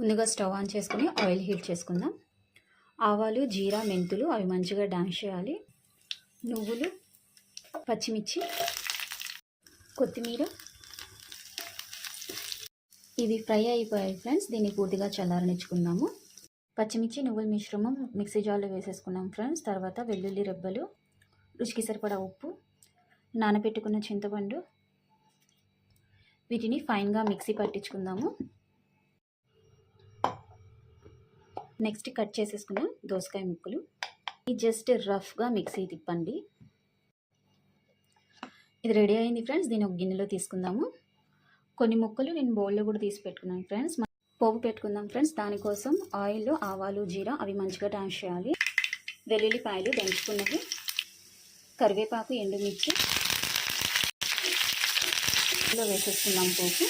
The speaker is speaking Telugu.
ముందుగా స్టవ్ ఆన్ చేసుకుని ఆయిల్ హీట్ చేసుకుందాం. ఆవాలు జీరా మెంతులు అవి మంచిగా డాన్స్ చేయాలి. నువ్వులు పచ్చిమిర్చి కొత్తిమీర. ఇవి ఫ్రై అయిపోయాయి ఫ్రెండ్స్. దీన్ని పూర్తిగా చల్లారనిచ్చుకుందాము. పచ్చిమిర్చి నువ్వుల మిశ్రమం మిక్సీ జార్లో వేసేసుకున్నాం ఫ్రెండ్స్. తర్వాత వెల్లుల్లి రెబ్బలు రుచికి సరిపడా ఉప్పు నానబెట్టుకున్న చింతపండు. వీటిని ఫైన్గా మిక్సీ పట్టించుకుందాము. నెక్స్ట్ కట్ చేసేసుకున్న దోసకాయ ముక్కలు. ఇది జస్ట్ రఫ్గా మిక్సీ తిప్పండి. ఇది రెడీ అయింది ఫ్రెండ్స్. దీన్ని ఒక గిన్నెలో తీసుకుందాము. కొన్ని ముక్కలు నేను బౌల్లో కూడా తీసి పెట్టుకున్నాను ఫ్రెండ్స్. పోపు పెట్టుకుందాం ఫ్రెండ్స్. దానికోసం ఆయిల్లో ఆవాలు జీరా అవి మంచిగా డాన్స్ చేయాలి. వెల్లుల్లిపాయలు దంచుకున్నవి. కరివేపాకు ఎండుమిర్చి. వేసేసుకుందాం పోపు.